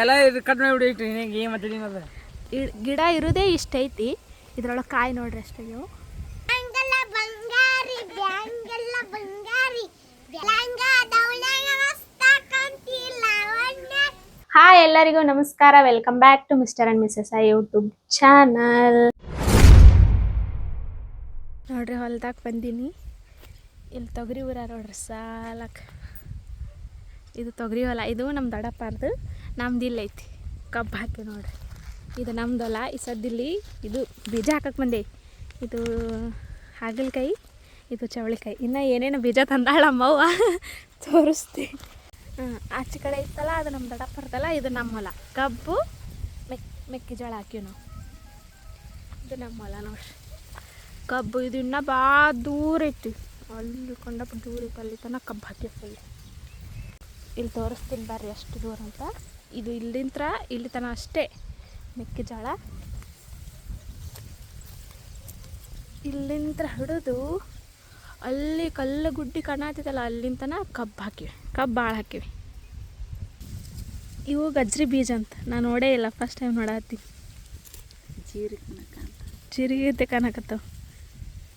ಎಲ್ಲ ಇದು ಕಟ್ ಮಾಡಿಬಿಡಿ ಏನು ಗಿಡ ಇರೋದೇ ಇಷ್ಟ ಐತಿ ಇದ್ರೊಳಗೆ ಕಾಯಿ ನೋಡ್ರಿ ಅಷ್ಟೇ ನೀವು ಬ್ಯಾಂಗಲ್ಲ ಬಂಗಾರಿ ಬ್ಯಾಂಗಲ್ಲ ಬಂಗಾರಿ. ಲಂಗ ದೌಳಂಗ ಮಸ್ತ ಕಾಂತಿ ಲಾವಣ್ಯ ಹಾಯ್ ಎಲ್ಲರಿಗೂ ನಮಸ್ಕಾರ. Welcome back to mister and missus I YouTube channel ನೋಡ್ರಿ ಹೊಲ್ದಾಗ ಬಂದೀನಿ. ಇಲ್ಲಿ ತೊಗರಿ ಊರ ನೋಡ್ರಿ ಸಾಲಕ್ಕೆ ಇದು ತೊಗರಿ ಹೊಲ ಇದು ನಮ್ಮ ದೊಡ್ಡಪ್ಪರ್ದು. ನಮ್ದು ಇಲ್ಲ ಐತಿ. ಕಬ್ಬು ಹಾಕಿ ನೋಡ್ರಿ. ಇದು ನಮ್ದು ಹೊಲ ಈ ಸದ್ದಿಲ್ಲಿ ಇದು ಬೀಜ ಹಾಕಕ್ಕೆ ಬಂದೆ. ಇದು ಹಾಗಲಕಾಯಿ, ಇದು ಚವಳಿಕಾಯಿ. ಇನ್ನು ಏನೇನು ಬೀಜ ತಂದಾಳ ನಮ್ಮವ್ವ ತೋರಿಸ್ತಿ ಆಚೆ ಕಡೆ ಇತ್ತಲ್ಲ, ಅದು ನಮ್ಮ ದೊಡ್ಡಪ್ಪರ್ದಲ್ಲ ಇದು ನಮ್ಮ ಹೊಲ. ಕಬ್ಬು, ಮೆಕ್, ಮೆಕ್ಕೆಜೋಳ ಹಾಕಿವಿ ನಾವು. ಇದು ನಮ್ಮ ಹೊಲ ನೋಡ್ರಿ. ಕಬ್ಬು, ಇದು ಇನ್ನೂ ಭಾಳ ದೂರ ಐತಿ. ಅಲ್ಲಿ ಕೊಂಡಪ್ಪ ದೂರ ಇತ್ತು ಅಲ್ಲಿ ತನಕ ಕಬ್ಬು ಹಾಕಿ ಇಲ್ಲಿ ತೋರಿಸ್ತೀನಿ ಬರ್ರಿ, ಎಷ್ಟು ದೂರ ಅಂತ. ಇದು ಇಲ್ಲಿಂತ್ರ, ಇಲ್ಲಿ ತನ ಅಷ್ಟೇ ಮೆಕ್ಕೆಜೋಳ. ಇಲ್ಲಿಂತ್ರ ಹಿಡಿದು ಅಲ್ಲಿ ಕಲ್ಲು ಗುಡ್ಡಿ ಕಾಣತ್ತೈತಲ್ಲ, ಅಲ್ಲಿಂದ ತನಕ ಕಬ್ಬು ಹಾಕಿವಿ, ಕಬ್ಬು ಭಾಳ ಹಾಕಿವಿ. ಇವು ಗಜ್ರಿ ಬೀಜ ಅಂತ, ನಾನು ನೋಡೇ ಇಲ್ಲ ಫಸ್ಟ್ ಟೈಮ್ ನೋಡತ್ತೀನಿ ಜೀರಿಗೆ ಜೀರಿಗೆ ಕಾಣಕತ್ತವ.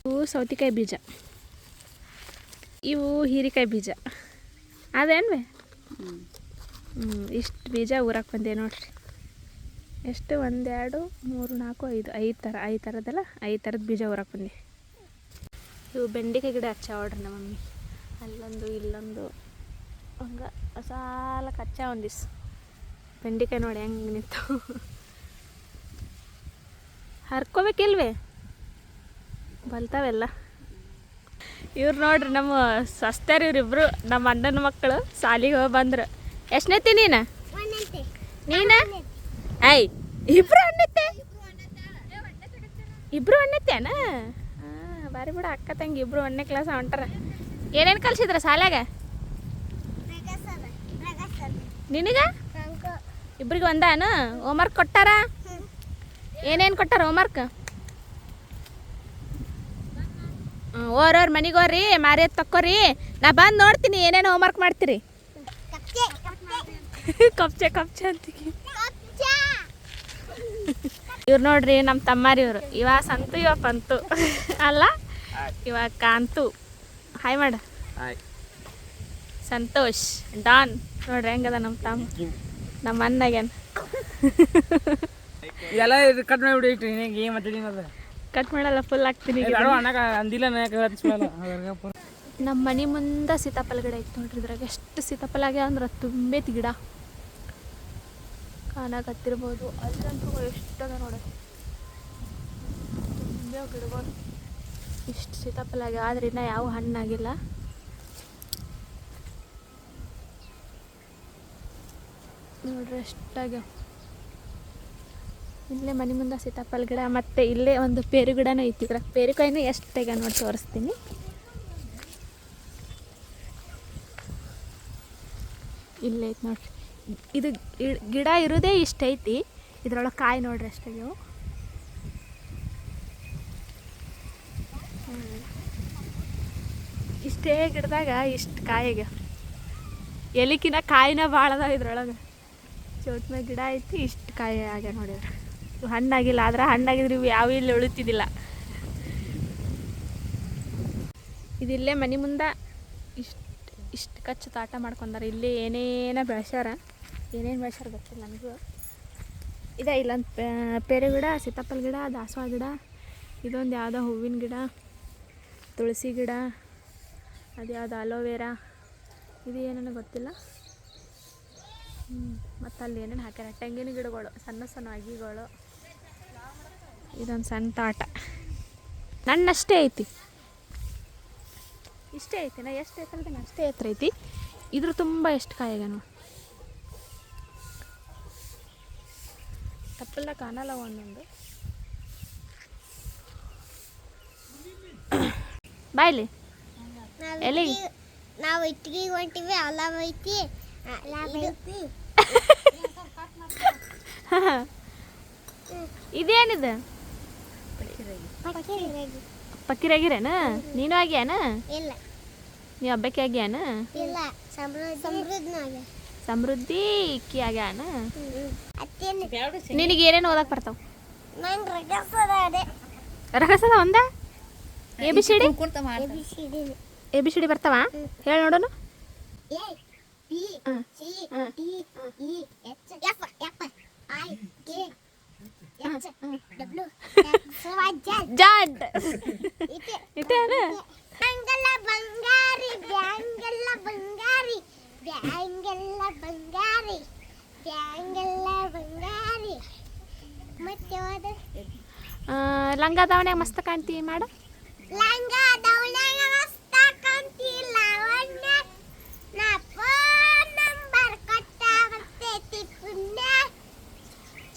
ಇವು ಸೌತಿಕಾಯಿ ಬೀಜ. ಇವು ಹೀರಿಕಾಯಿ ಬೀಜ. ಅದೇನ್ವೆ? ಇಷ್ಟು ಬೀಜ ಊರಕ್ಕೆ ಬಂದೆ ನೋಡಿರಿ. ಎಷ್ಟು? ಒಂದೆರಡು, ಮೂರು, ನಾಲ್ಕು, ಐದು. ಐದು ಥರ ಐದು ಥರದಲ್ಲ ಐದು ಥರದ ಬೀಜ ಊರಕ್ಕೆ ಬಂದೆ. ಇವು ಬೆಂಡೆಕಾಯಿ ಗಿಡ ಹಚ್ಚ ನೋಡ್ರಿ ನಮ್ಮ ಮಮ್ಮಿ. ಅಲ್ಲೊಂದು, ಇಲ್ಲೊಂದು. ಹಂಗೆ ಸಾಲಕ್ಕೆ ಕಚ್ಚ ಒಂದಿಸ್. ಬೆಂಡೆಕಾಯಿ ನೋಡಿ ಹೆಂಗೆ ನಿಂತು. ಹರ್ಕೋಬೇಕಿಲ್ವೇ? ಬಲ್ತಾವೆಲ್ಲ. ಇವ್ರು ನೋಡ್ರಿ ನಮ್ಮ ಸಸ್ತಾರ ಇವ್ರಿಬ್ರು, ನಮ್ಮ ಅಣ್ಣನ ಮಕ್ಕಳು ಸಾಲಿಗೆ ಹೋಗಿ ಬಂದ್ರು. ಎಷ್ಟನೇತಿ ನೀನು? ಒಂದಂತೆ ನೀನ? ಐ ಇಬ್ರು ಅಣ್ಣತ್ತೆ ಇಬ್ರು ಅಣ್ಣತ್ತೇನ ಹಾಂ ಬಾರಿ ಬಿಡ ಅಕ್ಕ ತಂಗಿ ಇಬ್ರು ಒಂದನೇ ಕ್ಲಾಸ್ ಹೊಂಟಾರ. ಏನೇನು ಕಲ್ಸಿದ್ರ ಶಾಲ್ಯಾಗ? ನಿನಗ? ಕಂಕ ಇಬ್ರಿಗೆ ಒಂದಾನು? ಹೋಮ್ವರ್ಕ್ ಕೊಟ್ಟಾರ? ಏನೇನು ಕೊಟ್ಟಾರ ಹೋಮ್ವರ್ಕ್ ಓರ್ ಮನೆಗೆ ಹೋಗ್ರಿ ಮಾರಿ ತಕ್ಕೋರಿ. ನಾ ಬಂದು ನೋಡ್ತೀನಿ ಏನೇನು ಹೋಮ್ವರ್ಕ್ ಮಾಡ್ತೀರಿ. ಕಪ್ಚೆ ಕಪ್ಚೆ ಅಂತೀವಿ ಇವ್ರು ನೋಡ್ರಿ ನಮ್ಮ ತಮ್ಮಾರಿ ಇವರು ಇವ ಸಂತು ಇವ ಪಂತು. ಅಲ್ಲ? ಇವ ಕಾಂತು. ಹಾಯ್ ಮಾಡ. ಸಂತೋಷ್. ಡಾನ್. ನೋಡ್ರಿ ಹೆಂಗದ ನಮ್ಮ ತಮ್ಮ. ನಮ್ಮ ಅಣ್ಣಗೇನು. ಎಲ್ಲ ಇದು ಕಟ್ ಮಾಡಿಬಿಡಿ ನಿನಗೆ ಏನು ಮಾತಾಡಿನದ ಕಟ್ ಮಾಡಲ್ಲ ಫುಲ್ ಹಾಕ್ತೀನಿ ಅಂದಿಲ್ಲ ನನಗೆ ನಮ್ಮ ಮನೆ ಮುಂದೆ ಸೀತಾಫಲ ಗಿಡ ಇತ್ತು ನೋಡ್ರಿ ಇದ್ರಾಗ ಎಷ್ಟು ಸೀತಾಫಲ ಆಗ್ಯಾವ ಅಂದ್ರೆ ತುಂಬೈತಿ ಗಿಡ ಕಾಣಕತ್ತಿರ್ಬೋದು. ಅಲ್ಲಂತೂ ಎಷ್ಟದ ನೋಡಿ. ತುಂಬ ಗಿಡಗಳು. ಇಷ್ಟು ಸೀತಾಫಲ ಆಗ್ಯಾವ ಆದ್ರೆ ಇನ್ನೂ ಯಾವ ಹಣ್ಣಾಗಿಲ್ಲ. ನೋಡ್ರಿ ಎಷ್ಟಾಗ್ಯಾವ ಇಲ್ಲೇ ಮನೆ ಮುಂದೆ ಸೀತಾಫಲ ಗಿಡ, ಮತ್ತೆ ಇಲ್ಲೇ ಒಂದು ಪೇರು ಗಿಡನೂ ಐತಿ ಇದ್ರಾಗ. ಪೇರುಕಾಯಿನೂ ಎಷ್ಟು ಆಗ್ಯಾವ ನೋಡಿ ತೋರಿಸ್ತೀನಿ. ಇಲ್ಲೇ ಐತಿ ನೋಡ್ರಿ. ಇದು ಗಿಡ ಇರೋದೇ ಇಷ್ಟೈತಿ ಇದ್ರೊಳಗೆ ಕಾಯಿ ನೋಡ್ರಿ ಅಷ್ಟೇ ನೀವು ಇಷ್ಟೇ ಗಿಡದಾಗ ಇಷ್ಟು ಕಾಯಿಗೆ ಎಲಿಕಿನ ಕಾಯಿನ ಭಾಳ ಅದಾವ ಇದ್ರೊಳಗೆ. ಚೌಟ್ಮ ಗಿಡ ಐತಿ, ಇಷ್ಟು ಕಾಯಿ ಆಗ್ಯ ನೋಡಿದ್ರೆ ಇವು ಹಣ್ಣಾಗಿಲ್ಲ, ಆದ್ರೆ ಹಣ್ಣಾಗಿದ್ರೆ ಇವು ಯಾವ ಇಲ್ಲಿ ಉಳಿತಿದ್ದಿಲ್ಲ. ಇದಿಲ್ಲೇ ಮನೆ ಮುಂದೆ ಇಷ್ಟು ಇಷ್ಟು ಕಚ್ಚು ತಾಟ ಮಾಡ್ಕೊಂಡಾರ. ಇಲ್ಲಿ ಏನೇನೋ ಬೆಳ್ಸ್ಯಾರ. ಏನೇನು ಬೆಳೆಸಾರು ಗೊತ್ತಿಲ್ಲ ನನಗೂ ಇದೆ ಇಲ್ಲೊಂದು ಪೇರೆ ಗಿಡ, ಸೀತಾಫಲ ಗಿಡ, ದಾಸವಾಳ ಗಿಡ, ಇದೊಂದು ಯಾವುದೋ ಹೂವಿನ ಗಿಡ, ತುಳಸಿ ಗಿಡ, ಅದು ಯಾವುದು ಅಲೋವೆರಾ, ಇದು ಏನೇನು ಗೊತ್ತಿಲ್ಲ. ಮತ್ತು ಅಲ್ಲಿ ಏನೇನು ಹಾಕ್ಯಾರ? ತೆಂಗಿನ ಗಿಡಗಳು, ಸಣ್ಣ ಸಣ್ಣ ಅಗಿಗಳು. ಇದೊಂದು ಸಣ್ಣ ತಾಟ. ನನ್ನಷ್ಟೇ ಐತಿ. ಇಷ್ಟೇ ಐತಿ ನಾ ಎಷ್ಟು ಎತ್ತರ ಇದ್ದೀನಿ ಅಷ್ಟೇ ಎತ್ತರ ಐತಿ. ಇದ್ರ ತುಂಬ ಎಷ್ಟು ಕಾಯಾಗ ತಪ್ಪಲ್ಲ ಕಾಣಲ್ಲ ಒಂದೊಂದು. ಬಾಯ್ಲಿ ಎಲ್ಲಿ? ನಾವು ಇಟ್ಟಿಗೆ ಹೊಂಟಿವಿ ಅಲಾವ್ ಐತಿ ಅಲಾವ್ ಐತಿ ಇದೇನಿದೆ? ಪಕ್ಕಿರಾಗಿ. ಪಕ್ಕಿರಾಗಿರೇನ? ನೀನು ಆಗ್ಯಾನ? ಇಲ್ಲ. ನೀ ಹಬ್ಬಕ್ಕೆ ಆಗ್ಯಾನ? ಇಲ್ಲ ಸಮೃದ್ಧ ಸಮೃದ್ಧನಾಗ. ಸಮೃದ್ಧಿ ಇಕ್ಕಿ ಆಗ್ಯಾನ ನಿನಗೆ ಏನೇನು ಓದಕ್ಕೆ ಬರ್ತಾವ? ರಹಸ್ಯದ ಒಂದ? A B C D A B C D A B C D ಬರ್ತಾವ? ಹೇಳಿ ನೋಡೋಣ A B hmm. C hmm. D E F F I K H W Z. ಜಾಡ್ ಇತೆ ಇಟ್ಟೆ ಅದ ಬಂಗಾರಿ ಬಂಗಾರಿ. ಬ್ಯಾಂಗೆಲ್ಲ ಬಂಗಾರಿ ಬ್ಯಾಂಗೆಲ್ಲ ಬಂಗಾರಿ ಮತ್ತೆ ಹೋದ? ಆ, ಲಂಗ ದಾವಣ್ಯಾಗ ಮಸ್ತ್ ಕಾಣ್ತಿ ಮಾಡು? ಲಂಗ ದೌಳಂಗ ಮಸ್ತ ಕಾಂತಿ ಲಾವಣ್ಯ. ನಾ ಫೋನ್ ನಂಬರ್ ಕೊಟ್ಟ ಬರ್ತೈತಿ ಪುಣ್ಯ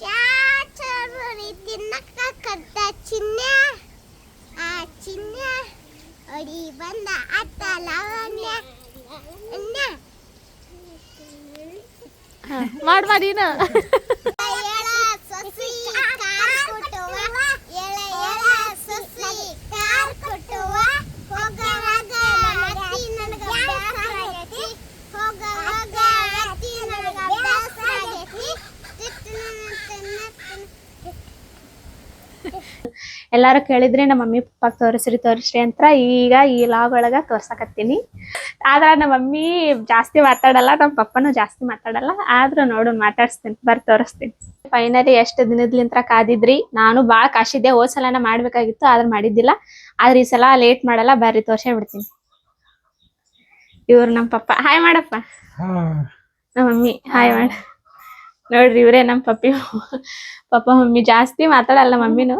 ಚಾಚುರಿ ತಿನ್ನಕ್ಕ ಕದ್ದ ಚಿನ್ನ. ಆ ಚಿನ್ನ ಅಡಿ ಬಂದ ಅತ್ತ ಲಾವಣ್ಯ. ಅಣ್ಣ ಎಲ್ಲಾರು ಕೇಳಿದ್ರೆ ನಮ್ಮ ಮಮ್ಮಿ ಪಪ್ಪ ತೋರಿಸ್ರಿ ತೋರಿಸ್ರಿ ಅಂತ. ಈಗ ಈ ಲಾಗ್ ಒಳಗ ತೋರ್ಸಕತ್ತೀನಿ. ಆದ್ರ ನಮ್ಮ ಮಮ್ಮಿ ಜಾಸ್ತಿ ಮಾತಾಡಲ್ಲ ನಮ್ಮ ಪಪ್ಪನು ಜಾಸ್ತಿ ಮಾತಾಡಲ್ಲ. ಆದ್ರೂ ನೋಡು ಮಾತಾಡ್ಸ್ತೀನಿ ಬರ್ ತೋರಿಸ್ತೀನಿ. ಫೈನಲಿ ಎಷ್ಟು ದಿನದ್ಲಿಂತ್ರ ಕಾದಿದ್ರಿ? ನಾನು ಬಾಳ ಕಾಶಿದ್ದೆ ಹೋದ್ ಸಲನ ಮಾಡ್ಬೇಕಾಗಿತ್ತು ಆದ್ರ ಮಾಡಿದ್ದಿಲ್ಲ. ಆದ್ರೆ ಈ ಸಲ ಲೇಟ್ ಮಾಡಲ್ಲ ಬರ್ರಿ ತೋರ್ಸೇ ಬಿಡ್ತೀನಿ. ಇವ್ರು ನಮ್ಮ ಪಪ್ಪ. ಹಾಯ್ ಮಾಡಪ್ಪ. ನಮ್ಮ ಮಮ್ಮಿ ಹಾಯ್ ಮಾಡ ನೋಡ್ರಿ ಇವ್ರೆ ನಮ್ ಪಪ್ಪಿ. ಪಪ್ಪ ಮಮ್ಮಿ ಜಾಸ್ತಿ ಮಾತಾಡಲ್ಲ ಮಮ್ಮಿನು.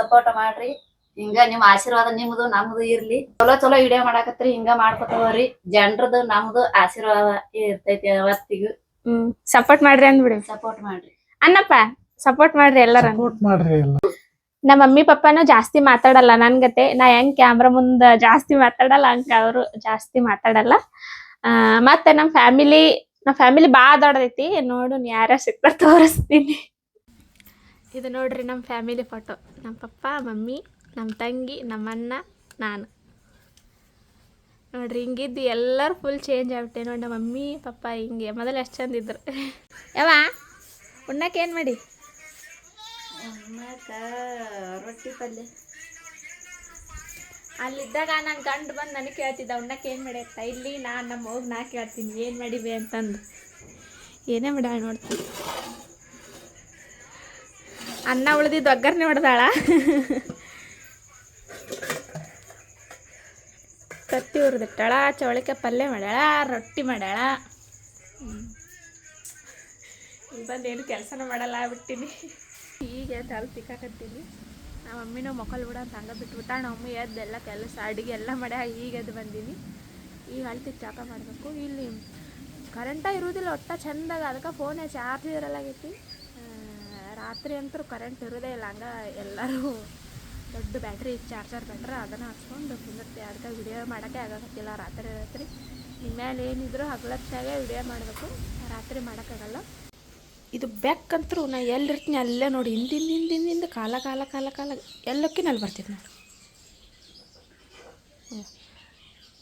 ಸಪೋರ್ಟ್ ಮಾಡ್ರಿ. ಹಿಂಗ ನಿಮ್ ಆಶೀರ್ವಾದ ನಿಮ್ದು ನಮ್ದು ಇರ್ಲಿ. ಚಲೋ ಚಲೋ ವಿಡಿಯೋ ಮಾಡಾಕತ್ರಿ ಹಿಂಗ ಮಾಡ್ಕೊತಾವ್ರಿ. ಹೋಗ್ರಿ ಜನರದು ನಮ್ದು ಆಶೀರ್ವಾದ ಇರ್ತೈತಿ ಅವತ್ತಿಗೂ. ಹ್ಮ್ ಸಪೋರ್ಟ್ ಮಾಡ್ರಿ ಅಂದ್ಬಿಡಿ ಸಪೋರ್ಟ್ ಮಾಡ್ರಿ. ಅನ್ನಪ್ಪ ಸಪೋರ್ಟ್ ಮಾಡ್ರಿ ಎಲ್ಲಾರ ಸಪೋರ್ಟ್ ಮಾಡ್ರಿ ಎಲ್ಲ. ನಮ್ಮ ಮಮ್ಮಿ ಪಪ್ಪನು ಜಾಸ್ತಿ ಮಾತಾಡಲ್ಲ ನನ್ ಗತೆ. ನಾ ಹೆಂಗ್ ಕ್ಯಾಮ್ರಾ ಮುಂದ ಜಾಸ್ತಿ ಮಾತಾಡಲ್ಲ ಹಂಗ ಅವರು ಜಾಸ್ತಿ ಮಾತಾಡಲ್ಲ. ಆ ಮತ್ತೆ ನಮ್ ಫ್ಯಾಮಿಲಿ ನಮ್ ಫ್ಯಾಮಿಲಿ ಬಾ ದೊಡ್ಡದೈತಿ. ನೋಡು ಯಾರ ಸಿಕ್ತಾರ ತೋರಿಸ್ತೀನಿ ಇದು ನೋಡ್ರಿ ನಮ್ಮ ಫ್ಯಾಮಿಲಿ ಫೋಟೋ ನಮ್ಮ ಪಪ್ಪ ಮಮ್ಮಿ ನಮ್ಮ ತಂಗಿ ನಮ್ಮ ಅಣ್ಣ ನಾನು. ನೋಡ್ರಿ ಹಿಂಗಿದ್ದು ಎಲ್ಲರೂ ಫುಲ್ ಚೇಂಜ್ ಆಗ್ಬಿಟ್ಟೆ. ನೋಡಿ ನಮ್ಮ ಮಮ್ಮಿ ಪಪ್ಪ ಹಿಂಗೆ. ಮೊದಲು ಎಷ್ಟು ಚಂದ ಇದ್ರು. ಯಾವ ಉಣ್ಣಕ್ಕೆ ಏನು ಮಾಡಿ? ರೊಟ್ಟಿ ಪಲ್ಯ. ಅಲ್ಲಿದ್ದಾಗ ನನ್ನ ಗಂಡು ಬಂದು ನನಗೆ ಕೇಳ್ತಿದ್ದ ಉಣ್ಣಕ್ಕೆ ಏನು ಮಾಡಿ ಅಂತ. ಇಲ್ಲಿ ನಾನು ನಮ್ಮ ಹೋಗಿ ನಾ ಕೇಳ್ತೀನಿ ಏನು ಮಾಡಿವೆ ಅಂತಂದು. ಏನೇ ಮಾಡ ನೋಡ್ತೀನಿ ಅನ್ನ ಉಳಿದಿದ್ದು ಒಗ್ಗರಣೆ ಹೊಡೆದಾಳ. ಕತ್ತಿ ಹುರಿದಿಟ್ಟಾಳ ಚವಳಿಕೆ ಪಲ್ಯ ಮಾಡ್ಯಾಳ, ರೊಟ್ಟಿ ಮಾಡ್ಯಾಳ. ಬಂದು ಏನು ಕೆಲಸನೂ ಮಾಡಲ್ಲ ಬಿಟ್ಟಿನಿ. ಈಗ ತಲೆ ತಿಕ್ಕಾಕತ್ತೀನಿ. ನಮ್ಮ ಮಮ್ಮಿನೂ ಮಕ್ಕಳು ಬಿಡ ಅಂತ ಹಂಗೆ ಬಿಟ್ಬಿಟ್ಟ ನಮ್ಮ ಎದ್ದು ಎಲ್ಲ ಕೆಲಸ ಅಡುಗೆ ಎಲ್ಲ ಮಾಡ್ಯಾ ಈಗ ಎದ್ದು ಬಂದೀನಿ. ಈಗ ಅಳ್ತಿ ಚಾಪ ಮಾಡಬೇಕು. ಇಲ್ಲಿ ಕರೆಂಟ ಇರುವುದಿಲ್ಲ ಒಟ್ಟ ಚಂದಾಗ, ಅದಕ್ಕೆ ಫೋನೇ ಚಾರ್ಜ್ ಇರಲಾಗೈತಿ ರಾತ್ರಿ ಅಂತೂ ಕರೆಂಟ್ ಇರೋದೇ ಇಲ್ಲ, ಹಂಗೆ ಎಲ್ಲರೂ ದೊಡ್ಡ ಬ್ಯಾಟ್ರಿ ಚಾರ್ಜರ್ ಬ್ಯಾಟ್ರ ಅದನ್ನು ಹಚ್ಕೊಂಡು ಕುಂದಿರ್ತೀವಿ ಅದಕ್ಕೆ ವಿಡಿಯೋ ಮಾಡೋಕ್ಕೆ ಆಗೋಕತ್ತಿಲ್ಲ. ರಾತ್ರಿ ರಾತ್ರಿ ಇನ್ಮೇಲೆ ಏನಿದ್ರು ಹಗಲತ್ತಾಗೆ ವಿಡಿಯೋ ಮಾಡಬೇಕು. ರಾತ್ರಿ ಮಾಡೋಕ್ಕಾಗಲ್ಲ. ಇದು ಬೆಕ್ಕಂತರೂ ನಾ ಎಲ್ಲಿರ್ತೀನಿ ಅಲ್ಲೇ ನೋಡಿ ಹಿಂದಿಂದ ಹಿಂದಿಂದ ಕಾಲ ಕಾಲ ಕಾಲ ಕಾಲ ಎಲ್ಲಕ್ಕಿ ಅಲ್ಲಿ ಬರ್ತಿದ್ ನೋಡಿ.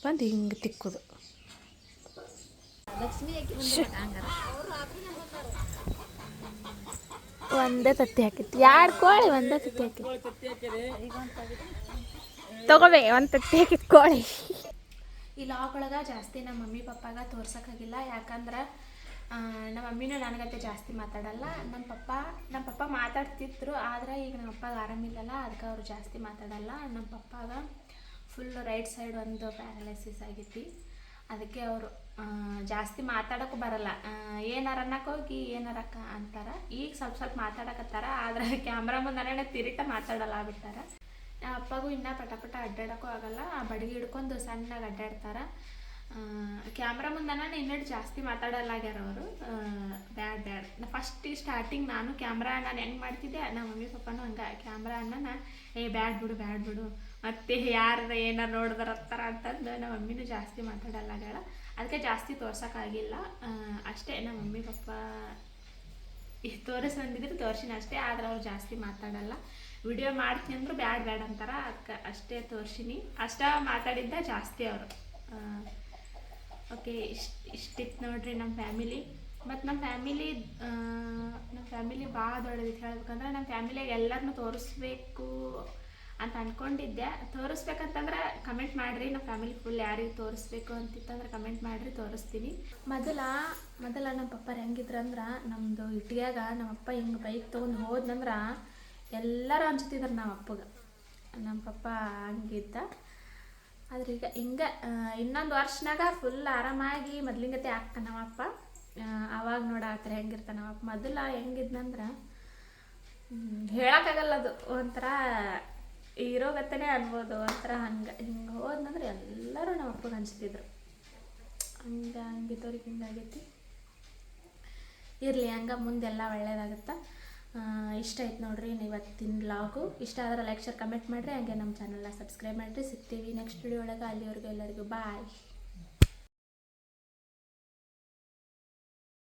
ಬಂದು ಹಿಂಗೆ ತಿಕ್ಕೋದು. ಒಂದೇ ತತ್ತಿ ಹಾಕಿತ್ತು. ಎರಡು ಕೋಳಿ? ಒಂದೇ ತತ್ತಿ ಹಾಕಿತ್ತು. ತಗೋಬೇ ಒಂದು ತತ್ತಿ ಹಾಕಿತ್ತು ಕೋಳಿ. ಈ ಲಾಗ್ ಒಳಗೆ ಜಾಸ್ತಿ ನಮ್ಮ ಮಮ್ಮಿ ಪಪ್ಪಾಗ ತೋರ್ಸೋಕ್ಕಾಗಿಲ್ಲ. ಯಾಕಂದ್ರೆ ನಮ್ಮ ಮಮ್ಮಿನೂ ನನಗತ್ತೆ ಜಾಸ್ತಿ ಮಾತಾಡಲ್ಲ. ನಮ್ಮ ಪಪ್ಪ ನಮ್ಮ ಪಪ್ಪ ಮಾತಾಡ್ತಿದ್ರು, ಆದರೆ ಈಗ ನಮ್ಮ ಅಪ್ಪಗೆ ಆರಾಮಿಲ್ಲಲ್ಲ ಅದಕ್ಕೆ ಅವರು ಜಾಸ್ತಿ ಮಾತಾಡಲ್ಲ. ನಮ್ಮ ಪಪ್ಪಾಗ ಫುಲ್ ರೈಟ್ ಸೈಡ್ ಒಂದು ಪ್ಯಾರಲೈಸಿಸ್ ಆಗಿತ್ತು ಅದಕ್ಕೆ ಅವರು ಜಾಸ್ತಿ ಮಾತಾಡೋಕ್ಕೂ ಬರಲ್ಲ. ಏನಾರ ಅನ್ನಕ್ಕೆ ಹೋಗಿ ಏನಾರಕ್ಕ ಅಂತಾರ. ಈಗ ಸ್ವಲ್ಪ ಸ್ವಲ್ಪ ಮಾತಾಡಕತ್ತಾರ, ಆದ್ರೆ ಕ್ಯಾಮ್ರಾ ಮುಂದೆ ತಿರುಟ ಮಾತಾಡಲ್ಲ ಬಿಟ್ಟಾರ ನಮ್ಮ ಅಪ್ಪಗೂ ಇನ್ನೂ ಪಟ ಅಡ್ಡಾಡೋಕ್ಕೂ ಆಗಲ್ಲ. ಬಡಗಿ ಹಿಡ್ಕೊಂಡು ಸಣ್ಣಗೆ ಅಡ್ಡಾಡ್ತಾರ. ಕ್ಯಾಮ್ರಾ ಮುಂದನ ಇನ್ನೆರಡು ಜಾಸ್ತಿ ಮಾತಾಡಲ್ಲಾಗ್ಯಾರ ಅವರು. Bad bad. ಫಸ್ಟ್ ಸ್ಟಾರ್ಟಿಂಗ್ ನಾನು ಕ್ಯಾಮ್ರಾ ನಾನು ಹೆಂಗೆ ಮಾಡ್ತಿದ್ದೆ ನಮ್ಮ ಮಮ್ಮಿ ಪಪ್ಪನೂ ಹಂಗೆ, ಕ್ಯಾಮ್ರಾ ಅಣ್ಣನ, ಏ ಬ್ಯಾಡ್ ಬಿಡು ಬ್ಯಾಡ್ ಬಿಡು. ಮತ್ತೆ ಯಾರ ಏನಾರು ನೋಡಿದ್ರತ್ತಾರ ಅಂತಂದು ನಮ್ಮ ಮಮ್ಮಿನೂ ಜಾಸ್ತಿ ಮಾತಾಡಲ್ಲ ಹೇಳ ಅದಕ್ಕೆ ಜಾಸ್ತಿ ತೋರ್ಸೋಕ್ಕಾಗಿಲ್ಲ. ಅಷ್ಟೇ ನಮ್ಮ ಮಮ್ಮಿ ಪಪ್ಪ ತೋರಿಸ್ ಬಂದಿದ್ರು ತೋರ್ಸಿನ ಅಷ್ಟೇ, ಆದ್ರೆ ಅವ್ರು ಜಾಸ್ತಿ ಮಾತಾಡಲ್ಲ. ವಿಡಿಯೋ ಮಾಡ್ತೀನಿ ಅಂದ್ರು ಬ್ಯಾಡ್ ಬ್ಯಾಡ್ ಅಂತಾರ ಅದಕ್ಕೆ ಅಷ್ಟೇ ತೋರ್ಸಿನಿ. ಅಷ್ಟ ಮಾತಾಡಿದ್ದ ಜಾಸ್ತಿ ಅವರು. ಓಕೆ, ಇಷ್ಟು ಇಷ್ಟಿತ್ತು ನೋಡ್ರಿ ನಮ್ಮ ಫ್ಯಾಮಿಲಿ. ಮತ್ತು ನಮ್ಮ ಫ್ಯಾಮಿಲಿ ನಮ್ಮ ಫ್ಯಾಮಿಲಿ ಭಾಳ ದೊಡ್ಡದಿತ್ತು. ಹೇಳ್ಬೇಕಂದ್ರೆ ನಮ್ಮ ಫ್ಯಾಮಿಲಿಯಾಗ ಎಲ್ಲರನ್ನೂ ತೋರಿಸ್ಬೇಕು. ಅಂತ ಅನ್ಕೊಂಡಿದ್ದೆ. ತೋರಿಸ್ಬೇಕಂತಂದ್ರೆ ಕಮೆಂಟ್ ಮಾಡಿರಿ. ನಮ್ಮ ಫ್ಯಾಮಿಲಿ ಫುಲ್ ಯಾರಿಗೆ ತೋರಿಸ್ಬೇಕು ಅಂತಿತ್ತಂದ್ರೆ ಕಮೆಂಟ್ ಮಾಡಿರಿ, ತೋರಿಸ್ತೀನಿ. ಮೊದಲ ಮೊದಲ ನಮ್ಮ ಪಪ್ಪ ಹೆಂಗಿದ್ರಂದ್ರೆ ನಮ್ಮದು ನಮ್ಮ ಅಪ್ಪ ಹಿಂಗೆ ಬೈಕ್ ತೊಗೊಂಡು ಹೋದ್ನಂದ್ರೆ ಎಲ್ಲರೂ ಹಂಚ್ತಿದ್ರು ನಮ್ಮ ಅಪ್ಪಗೆ. ನಮ್ಮ ಪಪ್ಪ ಹಂಗಿದ್ದ. ಆದ್ರೆ ಈಗ ಹಿಂಗೆ ಇನ್ನೊಂದು ವರ್ಷನಾಗ ಫುಲ್ ಆರಾಮಾಗಿ ಮೊದ್ಲಿಂಗತೆ ನಮ್ಮ ನಮ್ಮಪ್ಪ ಅವಾಗ ಥರ ಹೆಂಗಿರ್ತಾನೆ ನಮ್ಮಪ್ಪ ಮೊದಲ ಹೆಂಗಿದ್ನಂದ್ರೆ ಹೇಳೋಕ್ಕಾಗಲ್ಲ ಅದು. ಒಂಥರ ಇರೋಗತ್ತನೇ ಅನ್ಬೋದು ಒಂಥರ ಹಂಗೆ, ಹಿಂಗೆ ಹೋದ್ನಂದ್ರೆ ಎಲ್ಲರೂ ನಮ್ಮ ಅಪ್ಪಗೆ ಹಂಚ್ತಿದ್ರು. ಹಂಗೆ, ಹಂಗಿದ್ದವ್ರಿಗೆ ಹಿಂಗಾಗೈತಿ ಇರಲಿ, ಹಂಗೆ ಮುಂದೆಲ್ಲ ಒಳ್ಳೇದಾಗುತ್ತೆ. ಇಷ್ಟ ಆಯ್ತು ನೋಡ್ರಿ ಇವತ್ತಿನ ಬ್ಲಾಗು ಇಷ್ಟ ಆದ್ರೆ ಲೈಕ್ ಶೇರ್ ಕಮೆಂಟ್ ಮಾಡಿರಿ. ಹಂಗೆ ನಮ್ಮ ಚಾನಲ್ನ ಸಬ್ಸ್ಕ್ರೈಬ್ ಮಾಡಿರಿ. ಸಿಗ್ತೀವಿ ನೆಕ್ಸ್ಟ್ ವಿಡಿಯೋ ಒಳಗೆ. ಅಲ್ಲಿವರೆಗೂ ಎಲ್ಲರಿಗೂ ಬಾಯ್